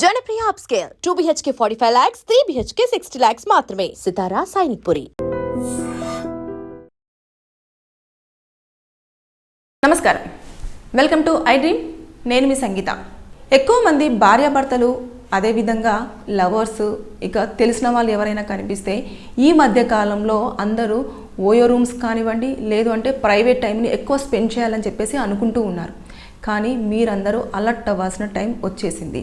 Janapriya upscale two BHK forty five lakhs three BHK sixty lakhs మాత్రమే. సితారా సైనిక్ పురి. నమస్కారం. Welcome to I dream నేను మీ సంగీత. ఎక్కువ మంది భార్యాభర్తలు అదేవిధంగా లవర్స్ ఇక తెలిసిన వాళ్ళు ఎవరైనా కనిపిస్తే ఈ మధ్య కాలంలో అందరూ ఓయో రూమ్స్ కానివ్వండి లేదు అంటే ప్రైవేట్ టైంని ఎక్కువ స్పెండ్ చేయాలని చెప్పేసి అనుకుంటూ ఉన్నారు. కానీ మీరందరూ అలర్ట్ అవ్వాల్సిన టైం వచ్చేసింది.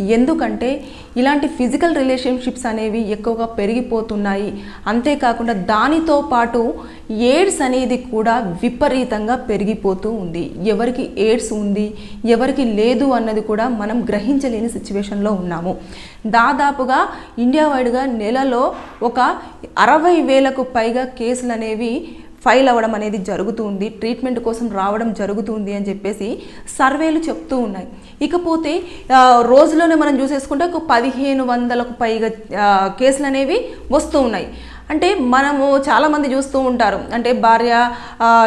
ఎందుకంటే ఇలాంటి ఫిజికల్ రిలేషన్షిప్స్ అనేవి ఎక్కువగా పెరిగిపోతున్నాయి. అంతేకాకుండా దానితో పాటు ఎయిడ్స్ అనేది కూడా విపరీతంగా పెరిగిపోతూ ఉంది. ఎవరికి ఎయిడ్స్ ఉంది ఎవరికి లేదు అన్నది కూడా మనం గ్రహించలేని సిచ్యువేషన్లో ఉన్నాము. దాదాపుగా ఇండియా వైడ్గా నెలలో ఒక అరవై వేలకు పైగా కేసులు అనేవి ఫైల్ అవ్వడం అనేది జరుగుతుంది ట్రీట్మెంట్ కోసం రావడం జరుగుతుంది అని చెప్పేసి సర్వేలు చెప్తూ ఉన్నాయి. ఇకపోతే రోజులోనే మనం చూసేసుకుంటే ఒక పదిహేను వందలకు పైగా కేసులు అనేవి వస్తూ ఉన్నాయి. అంటే మనము చాలామంది చూస్తూ ఉంటారు. అంటే భార్య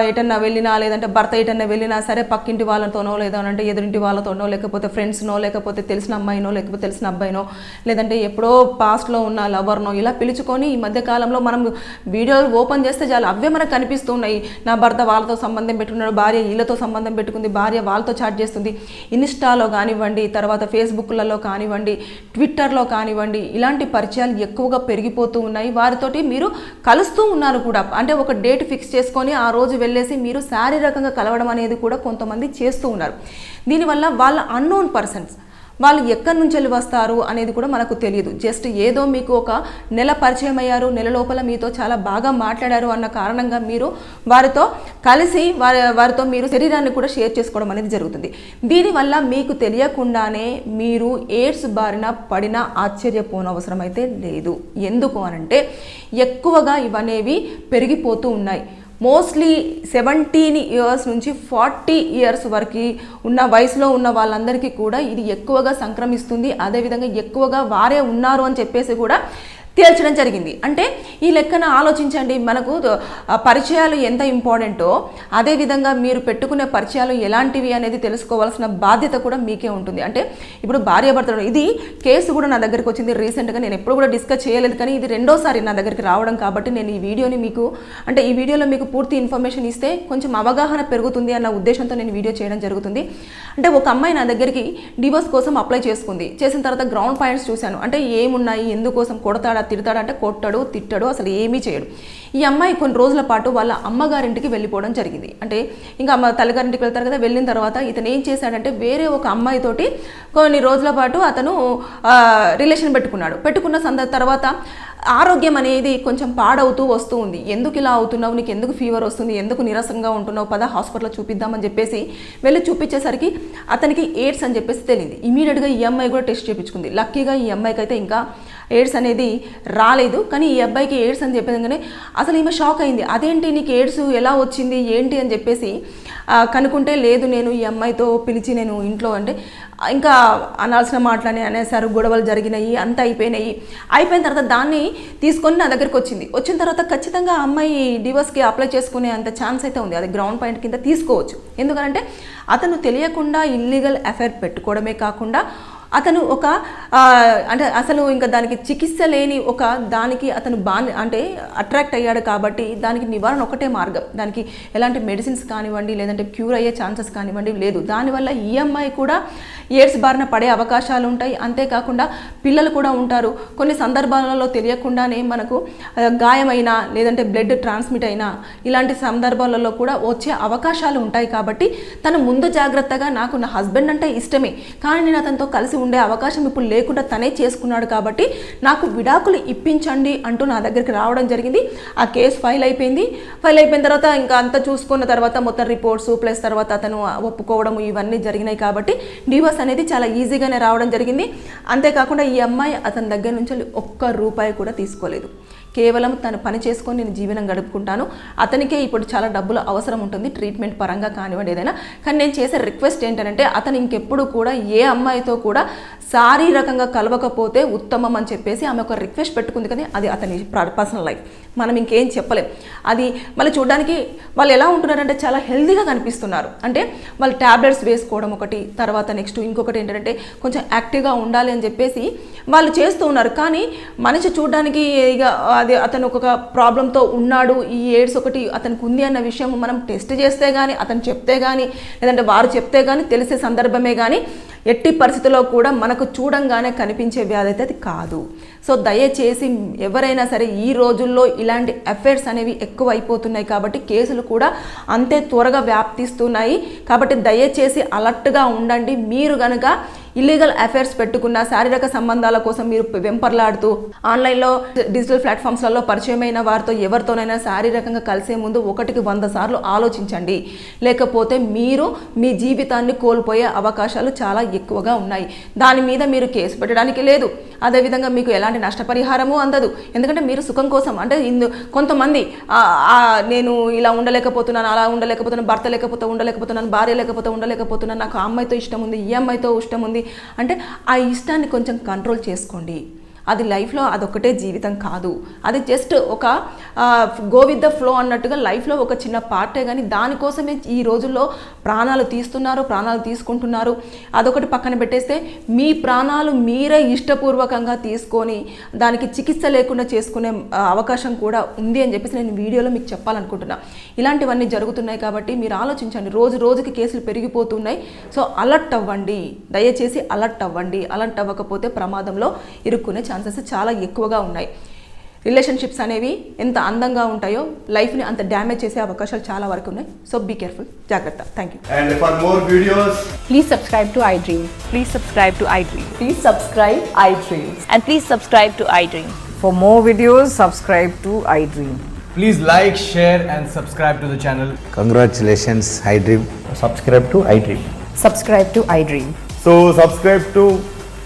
ఎటన్నా వెళ్ళినా లేదంటే భర్త ఎటన్నా వెళ్ళినా సరే పక్కింటి వాళ్ళతోనో లేదంటే ఎదురింటి వాళ్ళతోనో లేకపోతే ఫ్రెండ్స్నో లేకపోతే తెలిసిన అమ్మాయినో లేకపోతే తెలిసిన అబ్బాయినో లేదంటే ఎప్పుడో పాస్ట్లో ఉన్న లవర్నో ఇలా పిలుచుకొని ఈ మధ్య కాలంలో మనం వీడియోలు ఓపెన్ చేస్తే చాలా అవే మనకు కనిపిస్తున్నాయి. నా భర్త వాళ్ళతో సంబంధం పెట్టుకున్నాడు భార్య వీళ్ళతో సంబంధం పెట్టుకుంది భార్య వాళ్ళతో చాట్ చేస్తుంది. ఇన్స్టాలో కానివ్వండి తర్వాత ఫేస్బుక్లలో కానివ్వండి ట్విట్టర్లో కానివ్వండి ఇలాంటి పరిచయాలు ఎక్కువగా పెరిగిపోతూ ఉన్నాయి. వారితోటి మీరు కలుస్తూ ఉన్నారు కూడా. అంటే ఒక డేట్ ఫిక్స్ చేసుకొని ఆ రోజు వెళ్ళేసి మీరు శారీరకంగా కలవడం అనేది కూడా కొంతమంది చేస్తూ ఉన్నారు. దీనివల్ల వాళ్ళ అన్నోన్ పర్సన్స్ వాళ్ళు ఎక్కడి నుంచి వెళ్ళి వస్తారు అనేది కూడా మనకు తెలియదు. జస్ట్ ఏదో మీకు ఒక నెల పరిచయం అయ్యారు నెల లోపల మీతో చాలా బాగా మాట్లాడారు అన్న కారణంగా మీరు వారితో కలిసి వారి వారితో మీరు శరీరాన్ని కూడా షేర్ చేసుకోవడం అనేది జరుగుతుంది. దీనివల్ల మీకు తెలియకుండానే మీరు ఎయిడ్స్ బారిన పడిన ఆశ్చర్యపోనవసరం అయితే లేదు. ఎందుకు అనంటే ఎక్కువగా ఇవనేవి పెరిగిపోతూ ఉన్నాయి. మోస్ట్లీ సెవెంటీన్ ఇయర్స్ నుంచి ఫార్టీ ఇయర్స్ వరకు ఉన్న వయసులో ఉన్న వాళ్ళందరికీ కూడా ఇది ఎక్కువగా సంక్రమిస్తుంది. అదేవిధంగా ఎక్కువగా వారే ఉన్నారు అని చెప్పేసి కూడా తేల్చడం జరిగింది. అంటే ఈ లెక్కన ఆలోచించండి. మనకు పరిచయాలు ఎంత ఇంపార్టెంటో అదేవిధంగా మీరు పెట్టుకునే పరిచయాలు ఎలాంటివి అనేది తెలుసుకోవాల్సిన బాధ్యత కూడా మీకే ఉంటుంది. అంటే ఇప్పుడు భార్యాభర్తలు ఇది కేసు కూడా నా దగ్గరికి వచ్చింది రీసెంట్గా. నేను ఎప్పుడు కూడా డిస్కస్ చేయలేదు కానీ ఇది రెండోసారి నా దగ్గరికి రావడం కాబట్టి నేను ఈ వీడియోని మీకు అంటే ఈ వీడియోలో మీకు పూర్తి ఇన్ఫర్మేషన్ ఇస్తే కొంచెం అవగాహన పెరుగుతుంది అన్న ఉద్దేశంతో నేను వీడియో చేయడం జరుగుతుంది. అంటే ఒక అమ్మాయి నా దగ్గరికి డివోర్స్ కోసం అప్లై చేసుకుంది. చేసిన తర్వాత గ్రౌండ్ పాయింట్స్ చూశాను. అంటే ఏమున్నాయి ఎందుకోసం కొడతాడా తిడతాడంటే కొట్టడు తిట్టడు అసలు ఏమీ చేయడు. ఈ అమ్మాయి కొన్ని రోజుల పాటు వాళ్ళ అమ్మగారింటికి వెళ్ళిపోవడం జరిగింది. అంటే ఇంకా అమ్మ తల్లిగారింటికి వెళ్తారు కదా వెళ్ళిన తర్వాత ఇతను ఏం చేశాడంటే వేరే ఒక అమ్మాయితోటి కొన్ని రోజుల పాటు అతను రిలేషన్ పెట్టుకున్నాడు. పెట్టుకున్న సంద తర్వాత ఆరోగ్యం అనేది కొంచెం పాడవుతూ వస్తూ ఉంది. ఎందుకు ఇలా అవుతున్నావు? నీకు ఎందుకు ఫీవర్ వస్తుంది? ఎందుకు నీరసంగా ఉంటున్నావు? పద హాస్పిటల్లో చూపిద్దామని చెప్పేసి వెళ్ళి చూపించేసరికి అతనికి ఎయిడ్స్ అని చెప్పేసి తెలియదు ఇమీడియట్గా ఈ అమ్మాయి కూడా టెస్ట్ చేయించుకుంది లక్కీగా ఈ అమ్మాయికి అయితే ఇంకా ఎయిడ్స్ అనేది రాలేదు. కానీ ఈ అబ్బాయికి ఎయిడ్స్ అని చెప్పేదంగానే అసలు ఈమె షాక్ అయింది. అదేంటి నీకు ఎయిడ్స్ ఎలా వచ్చింది? ఏంటి? అని చెప్పేసి కనుక్కుంటే లేదు నేను ఈ అమ్మాయితో పిలిచి నేను ఇంట్లో అంటే ఇంకా అనాల్సిన మాటలని అనేసారు గొడవలు జరిగినాయి అంతా అయిపోయినాయి. అయిపోయిన తర్వాత దాన్ని తీసుకొని నా దగ్గరికి వచ్చింది. వచ్చిన తర్వాత ఖచ్చితంగా ఆ అమ్మాయి డివోర్స్కి అప్లై చేసుకునే అంత ఛాన్స్ అయితే ఉంది. అది గ్రౌండ్ పాయింట్ కింద తీసుకోవచ్చు. ఎందుకంటే అతను తెలియకుండా ఇల్లీగల్ అఫైర్ పెట్టుకోవడమే కాకుండా అతను ఒక అంటే అసలు ఇంకా దానికి చికిత్స లేని ఒక దానికి అతను బా అంటే అట్రాక్ట్ అయ్యాడు కాబట్టి దానికి నివారణ ఒకటే మార్గం. దానికి ఎలాంటి మెడిసిన్స్ కానివ్వండి లేదంటే క్యూర్ అయ్యే ఛాన్సెస్ కానివ్వండి లేదు. దానివల్ల ఈఎంఐ కూడా ఎయిడ్స్ బారిన పడే అవకాశాలు ఉంటాయి. అంతేకాకుండా పిల్లలు కూడా ఉంటారు. కొన్ని సందర్భాలలో తెలియకుండానే మనకు గాయమైనా లేదంటే బ్లడ్ ట్రాన్స్మిట్ అయినా ఇలాంటి సందర్భాలలో కూడా వచ్చే అవకాశాలు ఉంటాయి కాబట్టి తను ముందు జాగ్రత్తగా నాకు నా హస్బెండ్ అంటే ఇష్టమే. కానీ నేను అతనితో కలిసి ఉండే అవకాశం ఇప్పుడు లేకుండా తనే చేసుకున్నాడు కాబట్టి నాకు విడాకులు ఇప్పించండి అంటూ నా దగ్గరికి రావడం జరిగింది. ఆ కేసు ఫైల్ అయిపోయింది. ఫైల్ అయిపోయిన తర్వాత ఇంకా అంతా చూసుకున్న తర్వాత మొత్తం రిపోర్ట్స్ ప్లస్ తర్వాత అతను ఒప్పుకోవడం ఇవన్నీ జరిగినాయి కాబట్టి డివోర్స్ అనేది చాలా ఈజీగానే రావడం జరిగింది. అంతేకాకుండా ఈ అమ్మాయి అతని దగ్గర నుంచి ఒక్క రూపాయి కూడా తీసుకోలేదు. కేవలం తను పని చేసుకొని నేను జీవనం గడుపుకుంటాను. అతనికే ఇప్పుడు చాలా డబ్బులు అవసరం ఉంటుంది ట్రీట్మెంట్ పరంగా కానివ్వండి ఏదైనా. కానీ నేను చేసే రిక్వెస్ట్ ఏంటంటే అతను ఇంకెప్పుడు కూడా ఏ అమ్మాయితో కూడా శారీరకంగా కలవకపోతే ఉత్తమం అని చెప్పేసి ఆమె ఒక రిక్వెస్ట్ పెట్టుకుంది కానీ అది అతని పర్సనల్ లైఫ్ మనం ఇంకేం చెప్పలేం. అది మళ్ళీ చూడడానికి వాళ్ళు ఎలా ఉంటున్నారంటే చాలా హెల్దీగా కనిపిస్తున్నారు. అంటే వాళ్ళు ట్యాబ్లెట్స్ వేసుకోవడం ఒకటి తర్వాత నెక్స్ట్ ఇంకొకటి ఏంటంటే కొంచెం యాక్టివ్గా ఉండాలి అని చెప్పేసి వాళ్ళు చేస్తూ ఉన్నారు. కానీ మనిషి చూడడానికి ఇక అది అతను ఒక ప్రాబ్లంతో ఉన్నాడు ఈ ఎయిడ్స్ ఒకటి అతనికి ఉంది అన్న విషయం మనం టెస్ట్ చేస్తే కానీ అతను చెప్తే కానీ లేదంటే వారు చెప్తే కానీ తెలిసే సందర్భమే కానీ ఎట్టి పరిస్థితుల్లో కూడా మనకు చూడంగానే కనిపించే వ్యాధి అయితే అది కాదు. సో దయచేసి ఎవరైనా సరే ఈ రోజుల్లో ఇలాంటి అఫైర్స్ అనేవి ఎక్కువ అయిపోతున్నాయి కాబట్టి కేసులు కూడా అంతే త్వరగా వ్యాప్తిస్తున్నాయి. కాబట్టి దయచేసి అలర్ట్గా ఉండండి. మీరు కనుక ఇల్లీగల్ అఫైర్స్ పెట్టుకున్న శారీరక సంబంధాల కోసం మీరు వెంపర్లాడుతూ ఆన్లైన్లో డిజిటల్ ప్లాట్ఫామ్స్లలో పరిచయమైన వారితో ఎవరితోనైనా శారీరకంగా కలిసే ముందు ఒకటికి వంద సార్లు ఆలోచించండి. లేకపోతే మీరు మీ జీవితాన్ని కోల్పోయే అవకాశాలు చాలా ఎక్కువగా ఉన్నాయి. దాని మీద మీరు కేసు పెట్టడానికి లేదు. అదేవిధంగా మీకు ఎలాంటి నష్టపరిహారము అందదు. ఎందుకంటే మీరు సుఖం కోసం అంటే ఇందు కొంతమంది నేను ఇలా ఉండలేకపోతున్నాను అలా ఉండలేకపోతున్నాను భర్త లేకపోతే ఉండలేకపోతున్నాను భార్య లేకపోతే ఉండలేకపోతున్నాను నాకు అమ్మాయితో ఇష్టం ఉంది ఈ అమ్మాయితో ఇష్టం ఉంది అంటే ఆ ఇష్టాన్ని కొంచెం కంట్రోల్ చేసుకోండి. అది లైఫ్లో అదొక్కటే జీవితం కాదు. అది జస్ట్ ఒక గో విత్ ద ఫ్లో అన్నట్టుగా లైఫ్లో ఒక చిన్న పార్టే కానీ దానికోసమే ఈ రోజుల్లో ప్రాణాలు తీస్తున్నారు ప్రాణాలు తీసుకుంటున్నారు. అదొకటి పక్కన పెట్టేస్తే మీ ప్రాణాలు మీరే ఇష్టపూర్వకంగా తీసుకొని దానికి చికిత్స లేకుండా చేసుకునే అవకాశం కూడా ఉంది అని చెప్పేసి నేను వీడియోలో మీకు చెప్పాలనుకుంటున్నా. ఇలాంటివన్నీ జరుగుతున్నాయి కాబట్టి మీరు ఆలోచించండి. రోజు రోజుకి కేసులు పెరిగిపోతున్నాయి. సో అలర్ట్ అవ్వండి. దయచేసి అలర్ట్ అవ్వండి. అలర్ట్ అవ్వకపోతే ప్రమాదంలో ఇరుక్కునే ఛాన్సెస్ చాలా ఎక్కువగా ఉన్నాయి రిలేషన్షిప్స్ అనేవి ఎంత అందంగా ఉంటాయో లైఫ్ని అంత డ్యామేజ్ చేసే అవకాశాలు చాలా వరకు ఉన్నాయి సో బీ కేర్ఫుల్ జాగ్రత్త thank you for more videos, Please subscribe to iDream. Please subscribe to iDream. Please subscribe iDream. And please subscribe to iDream. For more videos, subscribe to iDream. Please like, share, and subscribe to the channel. Congratulations, iDream. subscribe to iDream. Subscribe to iDream. so subscribe to iDream Media. I